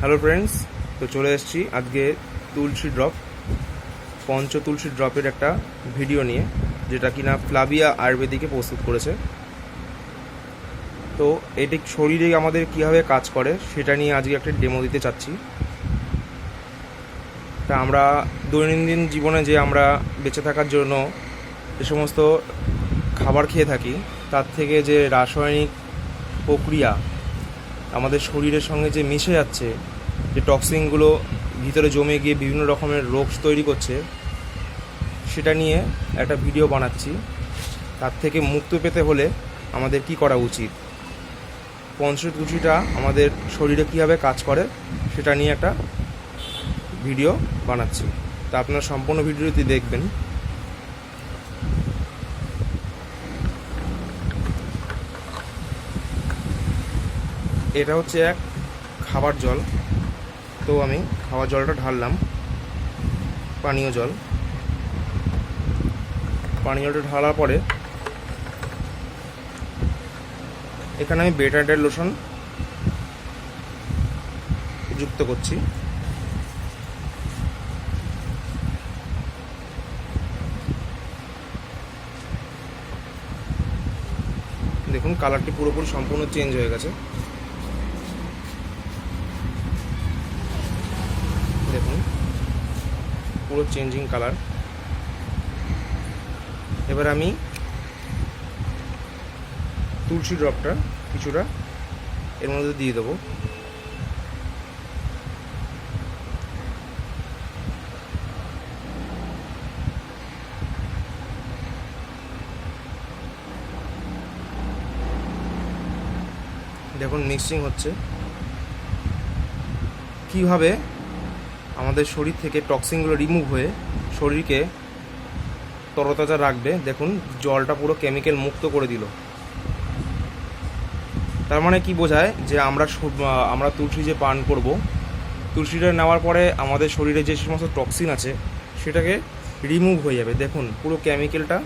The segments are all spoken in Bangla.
হ্যালো ফ্রেন্ডস তো চলে এসেছি আজকে তুলসী ড্রপ পঞ্চ তুলসী ড্রপের একটা ভিডিও নিয়ে, যেটা কিনা ফ্লাবিয়া আয়ুর্বেদিকে প্রস্তুত করেছে। তো এটি শরীরে আমাদের কীভাবে কাজ করে, সেটা নিয়ে আজকে একটা ডেমো দিতে চাচ্ছি। তা আমরা দৈনন্দিন জীবনে যে আমরা বেঁচে থাকার জন্য যে সমস্ত খাবার খেয়ে থাকি, তার থেকে যে রাসায়নিক প্রক্রিয়া আমাদের শরীরের সঙ্গে যে মিশে যাচ্ছে, যে টক্সিনগুলো ভিতরে জমে গিয়ে বিভিন্ন রকমের রোগ তৈরি করছে, সেটা নিয়ে একটা ভিডিও বানাচ্ছি। তার থেকে মুক্ত পেতে হলে আমাদের কি করা উচিত? পঞ্চতুচিটা আমাদের শরীরে কীভাবে কাজ করে, সেটা নিয়ে একটা ভিডিও বানাচ্ছি। তা আপনারা সম্পূর্ণ ভিডিওটি দেখবেন। এটা হচ্ছে এক খাবার জল। তো আমি খাবার জলটা ঢাললাম। পানীয় জল। পানীয় জলটা ঢালার পরে এখানে আমি বেটার বেটারডের লোশন যুক্ত করছি। দেখুন, কালারটি পুরোপুরি সম্পূর্ণ চেঞ্জ হয়ে গেছে। পুরো চেঞ্জিং কালার এবার আমি তুলসী ড্রপটা কিছুটা এর মধ্যে দিয়ে দেবো। দেখুন মিক্সিং হচ্ছে। কীভাবে আমাদের শরীর থেকে টক্সিনগুলো রিমুভ হয়ে শরীরকে তরতাজা রাখবে। দেখুন, জলটা পুরো কেমিক্যাল মুক্ত করে দিল। তার মানে কি বোঝায়? যে আমরা আমরা তুলসী যে পান করব, তুলসীটা নেওয়ার পরে আমাদের শরীরে যে সমস্ত টক্সিন আছে, সেটাকে রিমুভ হয়ে যাবে। দেখুন, পুরো কেমিক্যালটা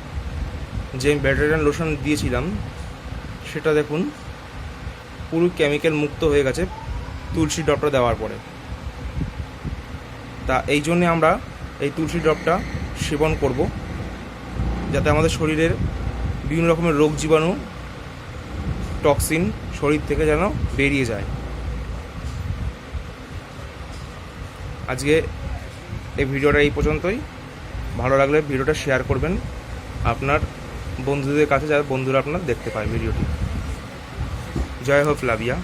যে ব্যাটারিয়ান লোশন দিয়েছিলাম, সেটা দেখুন, পুরো কেমিক্যাল মুক্ত হয়ে গেছে তুলসী ড্রপটা দেওয়ার পরে। তা এই জন্যে আমরা এই তুলসী ড্রপটা সেবন করব, যাতে আমাদের শরীরের বিভিন্ন রকমের রোগ জীবাণু, টক্সিন শরীর থেকে যেন বেরিয়ে যায়। আজকে এই ভিডিওটা এই পর্যন্তই। ভালো লাগলে ভিডিওটা শেয়ার করবেন। আপনার বন্ধুদের কাছে যাতে বন্ধুরা আপনার দেখতে পায় ভিডিওটি। জয় হোক লাভিয়া।